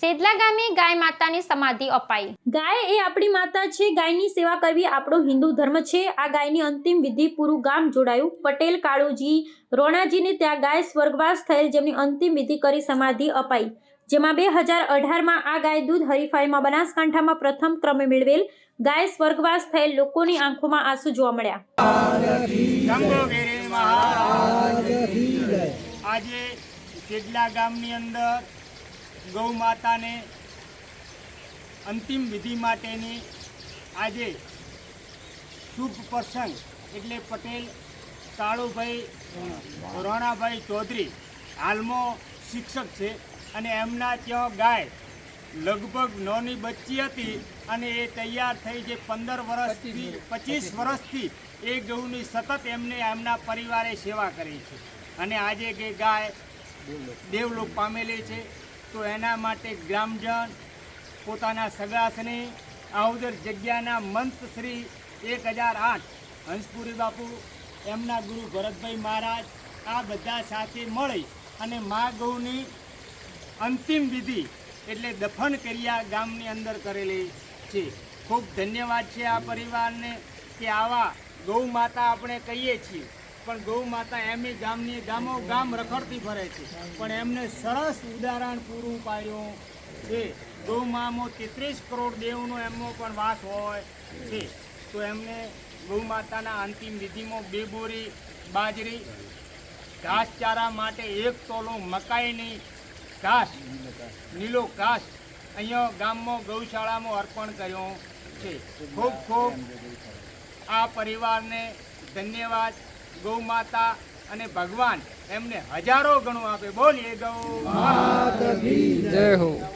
સેદલા ગામે ગાય માતાની સમાધિ અપાઈ. ગાય એ આપણી માતા છે ગાયની સેવા કરવી આપણો હિન્દુ ધર્મ છે. આ ગાયની અંતિમ વિધિ પૂરું ગામ જોડાયું. પટેલ કાળુજી રોણાજીને ત્યાં ગાય સ્વર્ગવાસ થયેલ જેમની અંતિમ વિધિ કરી સમાધિ અપાઈ. જેમાં બે હજાર અઢારમાં આ ગાય દૂધ હરીફાઈમાં બનાસકાંઠામાં પ્રથમ ક્રમે મેળવેલ ગાય સ્વર્ગવાસ થયેલ લોકોની આંખોમાં આંસુ જોવા મળ્યા. આજે ગામની અંદર ગૌ માતાને અંતિમ વિધિ માટેની આજે શુભ પ્રસંગ એટલે પટેલ કાળુભાઈ રોણાભાઈ ચૌધરી હાલમાં શિક્ષક છે અને એમના ત્યાં ગાય લગભગ નોની બચ્ચી હતી અને એ તૈયાર થઈ જે પંદર વર્ષથી પચીસ વર્ષથી એ ગૌની સતત એમને એમના પરિવારે સેવા કરી છે. અને આજે કે ગાય દેવલોક પામેલી છે. તો એના માટે ગ્રામજન પોતાના સગાસને આહુદર જગ્યાના મંત શ્રી એક હજાર આઠ હંસપુરી બાપુ, એમના ગુરુ ભરતભાઈ મહારાજ આ બધા સાથે મળી અને મા ગૌની અંતિમ વિધિ એટલે દફન કર્યા ગામની અંદર કરેલી છે. ખૂબ ધન્યવાદ છે આ પરિવારને કે આવા ગૌ માતા આપણે કહીએ છીએ. પણ ગૌ માતા એમની ગામની ગામો ગામ રખડતી ફરે છે. પણ એમને સરસ ઉદાહરણ પૂરું પાડ્યું છે. ગૌ મામો તેત્રીસ કરોડ દેવનો એમનો પણ વાસ હોય છે. તો એમને ગૌ માતાના અંતિમ વિધિમાં બે બોરી બાજરી ઘાસચારા માટે એક તોલો મકાઈની ઘાસ નીલો ઘાસ અહીંયા ગામમાં ગૌશાળામાં અર્પણ કર્યો છે. ખૂબ ખૂબ આ પરિવારને ધન્યવાદ. ગૌ માતા અને ભગવાન એમને હજારો ગણું આપે. બોલીએ ગૌ. જય હો.